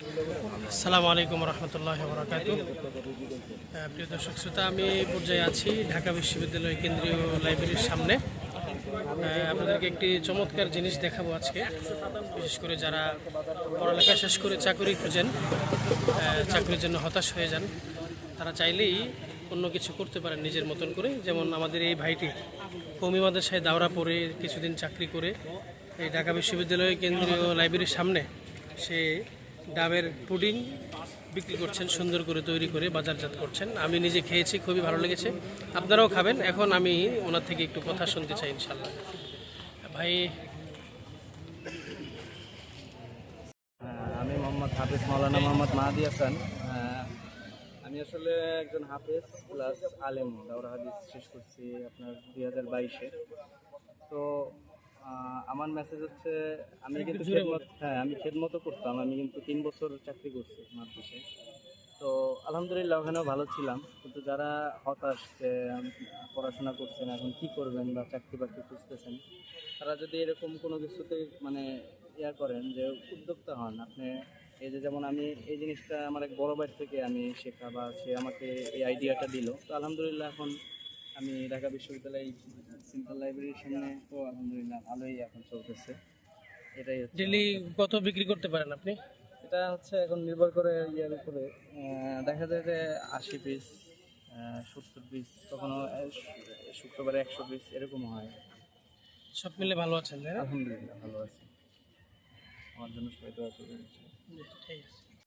আসসালামু আলাইকুম রহমতুল্লাহ বরাকাত প্রিয় দর্শক শ্রোতা আমি পর্যায়ে আছি ঢাকা বিশ্ববিদ্যালয় কেন্দ্রীয় লাইব্রেরির সামনে। আপনাদেরকে একটি চমৎকার জিনিস দেখাবো আজকে। বিশেষ করে যারা পড়ালেখা শেষ করে চাকরি খুঁজেন আহ, চাকরির জন্য হতাশ হয়ে যান তারা চাইলেই অন্য কিছু করতে পারেন নিজের মতন করে। যেমন আমাদের এই ভাইটি কৌমি মাদ্রাসায় দাওরা পড়ে কিছুদিন চাকরি করে। এই ঢাকা বিশ্ববিদ্যালয় কেন্দ্রীয় লাইব্রেরির সামনে সে ডাবের পুডিং বিক্রি করছেন, সুন্দর করে তৈরি করে বাজারজাত করছেন। আমি নিজে খেয়েছি, খুবই ভালো লেগেছে। আপনারাও খাবেন। এখন আমি ওনার থেকে একটু কথা শুনতে চাই ইনশাল্লাহ ভাই, আমি মোহাম্মদ হাফিজ মাওলানা মোহাম্মদ মাহাদি হাসান। আমি আসলে একজন হাফেজ প্লাস আলেম। দাওরা হাদিস শেষ করছি আপনার দুই হাজার বাইশে। তো আমার মেসেজ হচ্ছে আমি কিন্তু খেদমত হ্যাঁ আমি খেদমতো করতাম আমি কিন্তু তিন বছর চাকরি করছি মাদ্রাসে তো আলহামদুলিল্লাহ ওখানেও ভালো ছিলাম কিন্তু যারা হতাশ যে পড়াশোনা করছেন এখন কি করবেন বা চাকরি বাকরি খুঁজতেছেন তারা যদি এরকম কোনো কিছুতে মানে ইয়া করেন যে উদ্যোক্তা হন আপনি এই যে যেমন আমি এই জিনিসটা আমার এক বড় ভাই থেকে আমি শেখা বা সে আমাকে এই আইডিয়াটা দিল। তো আলহামদুলিল্লাহ এখন আমি ঢাকা বিশ্ববিদ্যালয় সিম্পল লাইব্রেরির সামনে তো আলহামদুলিল্লাহ ভালোই এখন চলতেছে। এটাই হচ্ছে ডেলি কত বিক্রি করতে পারেন আপনি? এটা হচ্ছে এখন নির্ভর করে ইয়ের উপরে। দেখা যায় যে আশি পিস সত্তর পিস কখনো শুক্রবারে একশো পিস এরকম হয়। সব মিলে ভালো আছেন আলহামদুলিল্লাহ ভালো আছি। আমার জন্য সবাই দোয়া করবেন। ঠিক আছে।